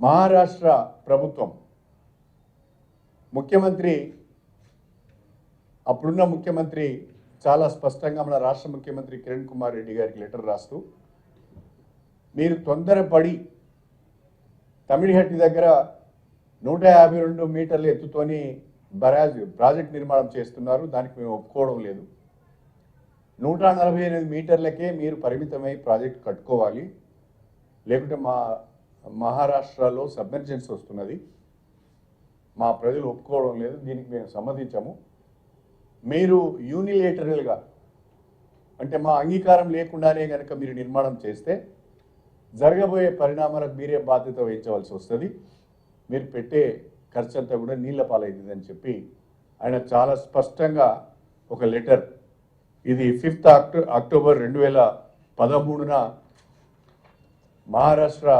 మహారాష్ట్ర ప్రభుత్వం. ముఖ్యమంత్రి అప్పుడున్న ముఖ్యమంత్రి చాలా స్పష్టంగా మన రాష్ట్ర ముఖ్యమంత్రి కిరణ్ కుమార్ రెడ్డి గారికి లెటర్ రాస్తూ మీరు తొందరపడి తమిళహట్టి దగ్గర నూట యాభై రెండు మీటర్ల ఎత్తుతోని బరాజ్ ప్రాజెక్ట్ నిర్మాణం చేస్తున్నారు దానికి మేము ఒప్పుకోవడం లేదు. నూట నలభై ఎనిమిది మీటర్లకే మీరు పరిమితమై ప్రాజెక్ట్ కట్టుకోవాలి. లేకుంటే మా మహారాష్ట్రలో సబ్మెర్జెన్స్ వస్తున్నది. మా ప్రజలు ఒప్పుకోవడం లేదు దీనికి మేము సమ్మతించాము. మీరు యూనిలేటరల్గా అంటే మా అంగీకారం లేకుండానే కనుక మీరు నిర్మాణం చేస్తే జరగబోయే పరిణామాలకు మీరే బాధ్యత వహించవలసి వస్తుంది. మీరు పెట్టే ఖర్చు అంతా కూడా నీళ్ళ పాలైందని చెప్పి ఆయన చాలా స్పష్టంగా ఒక లెటర్. ఇది ఫిఫ్త్ అక్టో అక్టోబర్ రెండు వేల పదమూడున మహారాష్ట్ర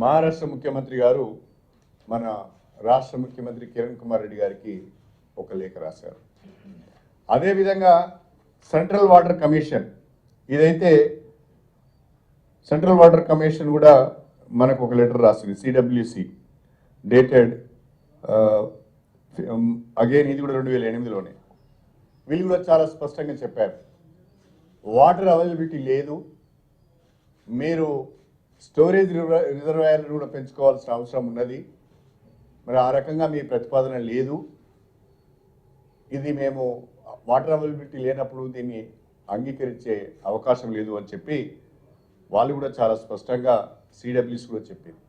మహారాష్ట్ర ముఖ్యమంత్రి గారు మన రాష్ట్ర ముఖ్యమంత్రి కిరణ్ కుమార్ రెడ్డి గారికి ఒక లేఖ రాశారు. అదేవిధంగా సెంట్రల్ వాటర్ కమిషన్ ఇదైతే సెంట్రల్ వాటర్ కమిషన్ కూడా మనకు ఒక లెటర్ రాసింది సిడబ్ల్యూసి డేటెడ్ అగైన్ ఇది కూడా రెండు వేల ఎనిమిదిలోనే. వీళ్ళు కూడా చాలా స్పష్టంగా చెప్పారు వాటర్ అవైలబిలిటీ లేదు మీరు స్టోరేజ్ రిజర్వాయర్లు కూడా పెంచుకోవాల్సిన అవసరం ఉన్నది. మరి ఆ రకంగా మీ ప్రతిపాదన లేదు. ఇది మేము వాటర్ అవైలబిలిటీ లేనప్పుడు దీన్ని అంగీకరించే అవకాశం లేదు అని చెప్పి వాళ్ళు కూడా చాలా స్పష్టంగా సిడబ్ల్యూసి కూడా చెప్పింది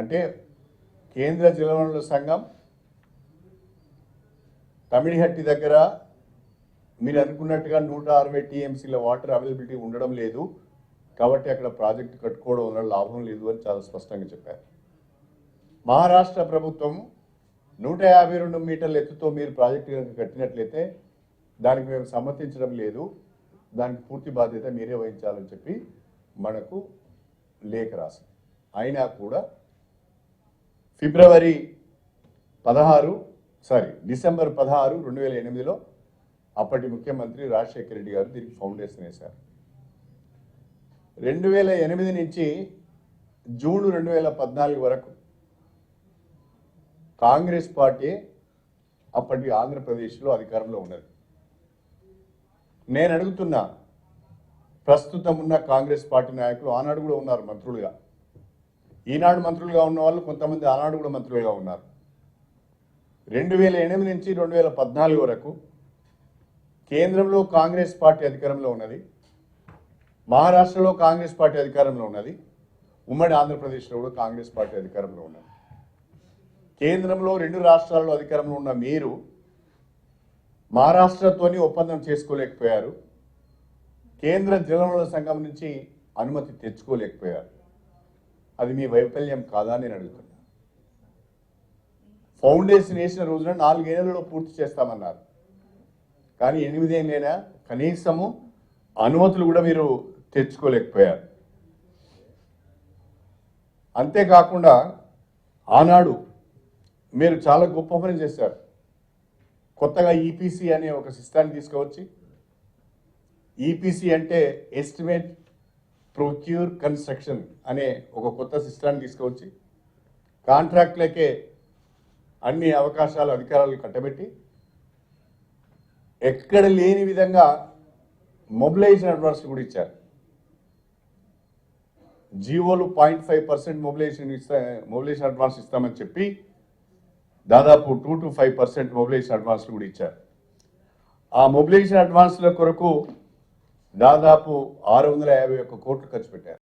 అంటే కేంద్ర జలవనరుల సంఘం తమిళిహట్టి దగ్గర మీరు అనుకున్నట్టుగా నూట అరవై టీఎంసీల వాటర్ అవైలబిలిటీ ఉండడం లేదు. కాబట్టి అక్కడ ప్రాజెక్టు కట్టుకోవడం వల్ల లాభం లేదు అని చాలా స్పష్టంగా చెప్పారు. మహారాష్ట్ర ప్రభుత్వం నూట యాభై రెండు మీటర్ల ఎత్తుతో మీరు ప్రాజెక్టు కనుక కట్టినట్లయితే దానికి మేము సమ్మతించడం లేదు. దానికి పూర్తి బాధ్యత మీరే వహించాలని చెప్పి మనకు లేఖ రాసింది. అయినా కూడా ఫిబ్రవరి పదహారు సారీ డిసెంబర్ పదహారు రెండు వేల ఎనిమిదిలో అప్పటి ముఖ్యమంత్రి రాజశేఖర రెడ్డి గారు దీనికి ఫౌండేషన్ వేశారు. రెండు వేల ఎనిమిది నుంచి జూన్ రెండు వేల పద్నాలుగు వరకు కాంగ్రెస్ పార్టీ అప్పటి ఆంధ్రప్రదేశ్లో అధికారంలో ఉన్నది. నేను అడుగుతున్నా ప్రస్తుతం ఉన్న కాంగ్రెస్ పార్టీ నాయకులు ఆనాడు కూడా ఉన్నారు మంత్రులుగా. ఈనాడు మంత్రులుగా ఉన్న వాళ్ళు కొంతమంది ఆనాడు కూడా మంత్రులుగా ఉన్నారు. రెండు వేల ఎనిమిది నుంచి రెండు వేల పద్నాలుగు వరకు కేంద్రంలో కాంగ్రెస్ పార్టీ అధికారంలో ఉన్నది. మహారాష్ట్రలో కాంగ్రెస్ పార్టీ అధికారంలో ఉన్నది. ఉమ్మడి ఆంధ్రప్రదేశ్లో కూడా కాంగ్రెస్ పార్టీ అధికారంలో ఉన్నది. కేంద్రంలో రెండు రాష్ట్రాల్లో అధికారంలో ఉన్న మీరు మహారాష్ట్రతోని ఒప్పందం చేసుకోలేకపోయారు. కేంద్ర జలవనరుల సంఘం నుంచి అనుమతి తెచ్చుకోలేకపోయారు. అది మీ వైఫల్యం కాదా నేను అడుగుతున్నా. ఫౌండేషన్ వేసిన రోజున నాలుగేళ్ళలో పూర్తి చేస్తామన్నారు. కానీ ఎనిమిదేళ్ళైనా కనీసము అనుమతులు కూడా మీరు తెచ్చుకోలేకపోయారు. అంతేకాకుండా ఆనాడు మీరు చాలా గొప్ప పని చేశారు. కొత్తగా ఈపీసీ అనే ఒక సిస్టాన్ని తీసుకువచ్చి ఈపీసీ అంటే ఎస్టిమేట్ ప్రొక్యూర్ కన్స్ట్రక్షన్ అనే ఒక కొత్త సిస్టాన్ని తీసుకువచ్చి కాంట్రాక్ట్లకే అన్ని అవకాశాలు అధికారాలు కట్టబెట్టి ఎక్కడ లేని విధంగా మొబిలైజేషన్ అడ్వాన్స్ కూడా ఇచ్చారు. జీవోలు పాయింట్ ఫైవ్ పర్సెంట్ మొబిలైజేషన్ ఇస్తా మొబిలైజేషన్ అడ్వాన్స్ ఇస్తామని చెప్పి దాదాపు two to five percent mobilisation అడ్వాన్స్లు కూడా ఇచ్చారు. ఆ మొబిలైజేషన్ అడ్వాన్స్ల కొరకు దాదాపు ఆరు వందల యాభై ఒక్క కోట్లు ఖర్చు పెట్టారు.